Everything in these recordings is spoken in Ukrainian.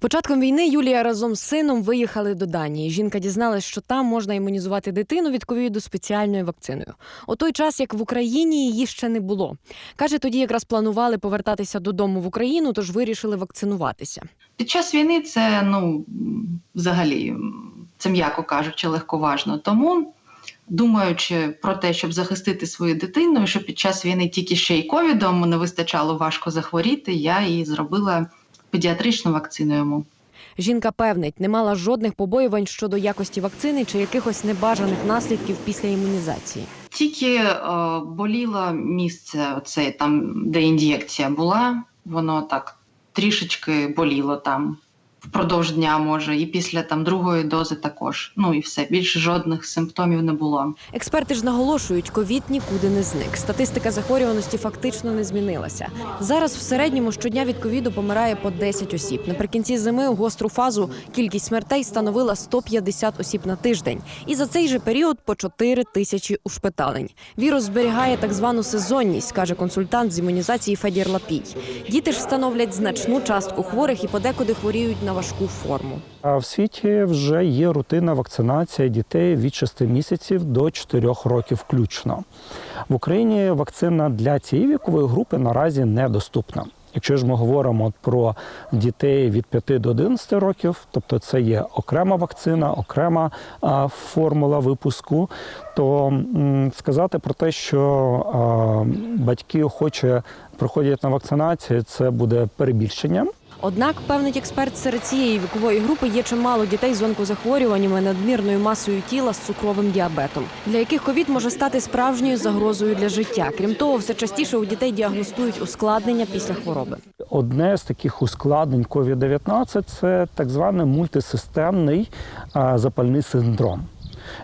початком війни Юлія разом з сином виїхали до Данії. Жінка дізналась, що там можна імунізувати дитину від ковіду спеціальною вакциною. У той час, як в Україні її ще не було. Каже, тоді якраз планували повертатися додому в Україну, тож вирішили вакцинуватися. Під час війни це ну взагалі це м'яко кажучи, легковажно. Тому, думаючи про те, щоб захистити свою дитину, що під час війни тільки ще й ковідом не вистачало важко захворіти, я і зробила педіатричну вакцину йому. Жінка певнить, не мала жодних побоювань щодо якості вакцини чи якихось небажаних наслідків після імунізації. Тільки е, боліло місце, оце там, де ін'єкція була, воно так трішечки боліло там впродовж дня, може, і після там другої дози також. Ну і все, більше жодних симптомів не було. Експерти ж наголошують, ковід нікуди не зник. Статистика захворюваності фактично не змінилася. Зараз в середньому щодня від ковіду помирає по 10 осіб. Наприкінці зими у гостру фазу кількість смертей становила 150 осіб на тиждень. І за цей же період по 4 тисячі ушпиталень. Вірус зберігає так звану сезонність, каже консультант з імунізації Федір Лапій. Діти ж становлять значну частку хворих і подекуди хворіють на важку форму. А в світі вже є рутинна вакцинація дітей від 6 місяців до 4 років включно. В Україні вакцина для цієї вікової групи наразі недоступна. Якщо ж ми говоримо про дітей від 5 до 11 років, тобто це є окрема вакцина, окрема формула випуску, то сказати про те, що батьки охоче приходять на вакцинацію, це буде перебільшенням. Однак, певнить експерт, серед цієї вікової групи є чимало дітей з онкозахворюваннями, надмірною масою тіла з цукровим діабетом, для яких ковід може стати справжньою загрозою для життя. Крім того, все частіше у дітей діагностують ускладнення після хвороби. Одне з таких ускладнень COVID-19 – це так званий мультисистемний запальний синдром,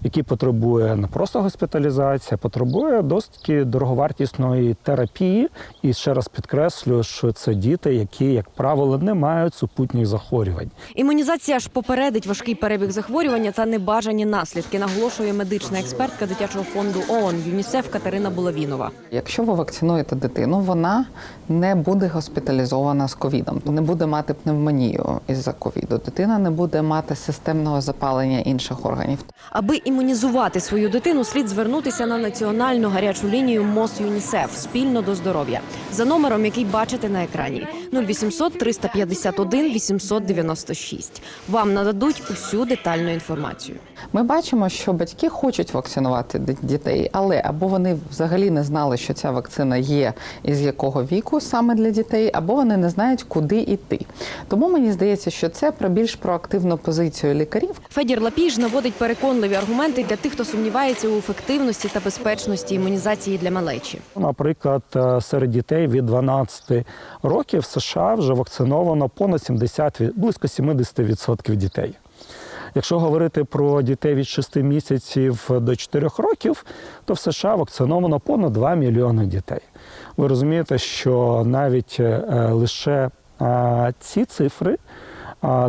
який потребує не просто госпіталізації, а потребує досить дороговартісної терапії. І ще раз підкреслюю, що це діти, які, як правило, не мають супутніх захворювань. Імунізація ж попередить важкий перебіг захворювання та небажані наслідки, наголошує медична експертка дитячого фонду ООН ЮНІСЕФ Катерина Булавінова. Якщо ви вакцинуєте дитину, вона не буде госпіталізована з ковідом, не буде мати пневмонію із-за ковіду. Дитина не буде мати системного запалення інших органів. Аби імунізувати свою дитину, слід звернутися на національну гарячу лінію МОЗ ЮНІСЕФ спільно до здоров'я за номером, який бачите на екрані 0800 351 896. Вам нададуть усю детальну інформацію. Ми бачимо, що батьки хочуть вакцинувати дітей, але або вони взагалі не знали, що ця вакцина є і з якого віку саме для дітей, або вони не знають, куди йти. Тому мені здається, що це про більш проактивну позицію лікарів, Федір Лапіж наводить переконливі аргументи для тих, хто сумнівається у ефективності та безпечності імунізації для малечі. Наприклад, е, серед дітей від 12 років в США вже вакциновано понад 70, від- близько 70% дітей. Якщо говорити про дітей від 6 місяців до 4 років, то в США вакциновано понад 2 мільйони дітей. Ви розумієте, що навіть е, лише е, ці цифри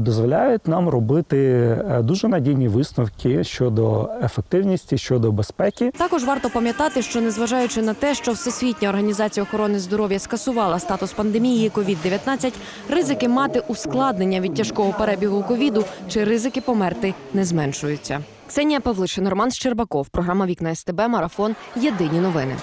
дозволяють нам робити е, дуже надійні висновки щодо ефективності, щодо безпеки. Також варто пам'ятати, що незважаючи на те, що Всесвітня організація охорони здоров'я скасувала статус пандемії COVID-19, ризики мати ускладнення від тяжкого перебігу ковіду чи ризики померти не зменшуються. Ксенія Павлишин, Роман Щербаков, програма Вікна СТБ, марафон. Єдині новини.